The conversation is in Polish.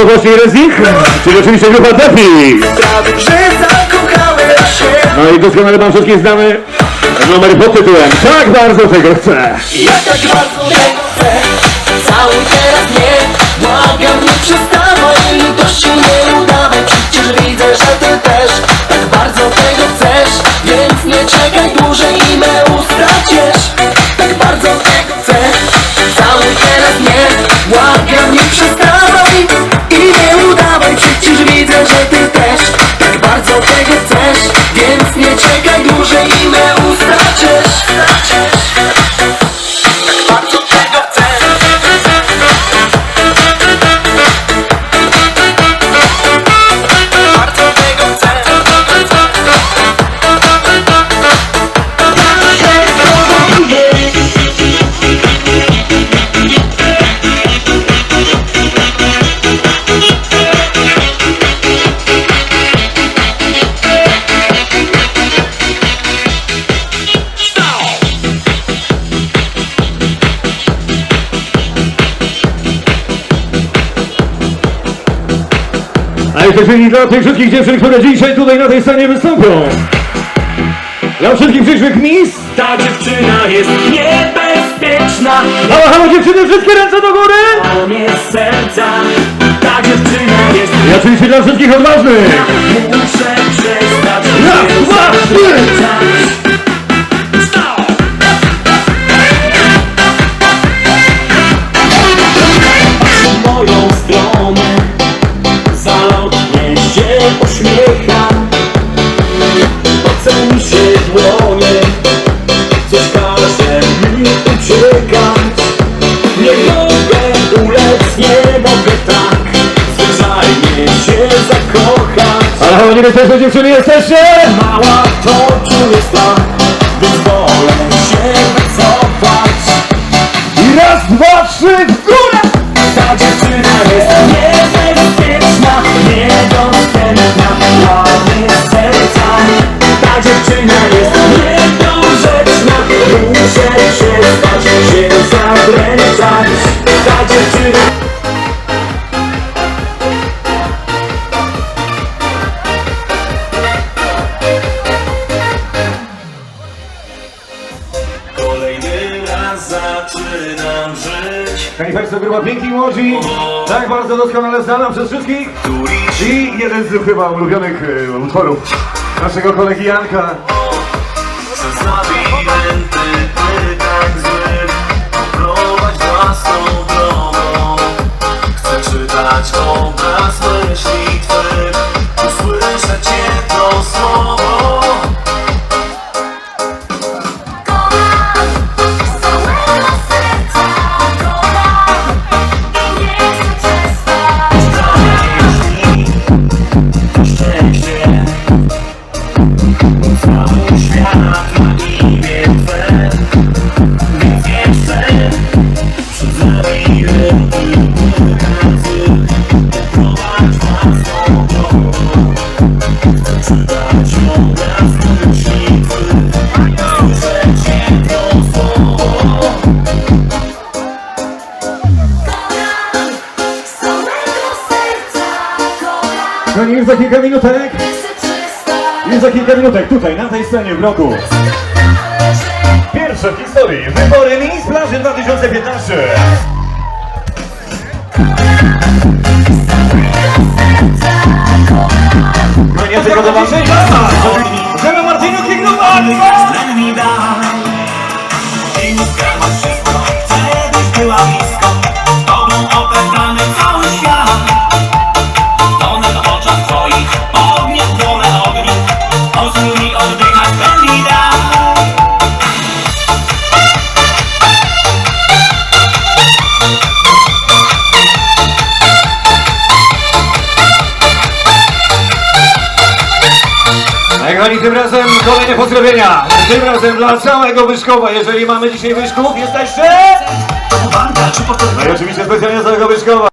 to właśnie Rezich, czyli oczywiście grupa Defi. No i doskonale wam wszystkich znamy. Numer pod tytułem Tak bardzo tego chcę. Ja tak bardzo tego chcę. Cały teraz nie. Błagam, nie przestawaj. Litościu nie udawaj. Przecież widzę, że ty też Tak bardzo tego chcesz. Więc nie czekaj A czyli dla tych wszystkich dziewczyn, które dzisiaj tutaj na tej scenie wystąpią. Dla wszystkich przyszłych mis. Ta dziewczyna jest niebezpieczna Halo, halo dziewczyny, wszystkie ręce do góry. Łamie serca Ta dziewczyna jest I oczywiście dla wszystkich odważnych. Muszę przestać Raz, dwa, trzy. moją stronę się zakochać Ale halo, nie wiecie, że dziewczyny jesteście? Mała to czuję strach Więc wolę się wycofać I raz, dwa, trzy, w górę. Ta dziewczyna Zaczynam żyć Szanowni Państwo, grupa Pinky Emoji, tak bardzo doskonale znana przez wszystkich. I jeden z chyba ulubionych e, utworów naszego kolegi Janka. No już za kilka minutek, nie już za kilka minutek tutaj na tej scenie w roku. Pierwsze w historii wybory Miss Plaży 2015. No nie tylko do waszej Żeby Martyniuk i Oni tym razem kolejne pozdrowienia. Tym razem dla całego Wyszkowa. Jeżeli mamy dzisiaj Wyszków, jesteście? No i oczywiście specjalnie z całego Wyszkowa.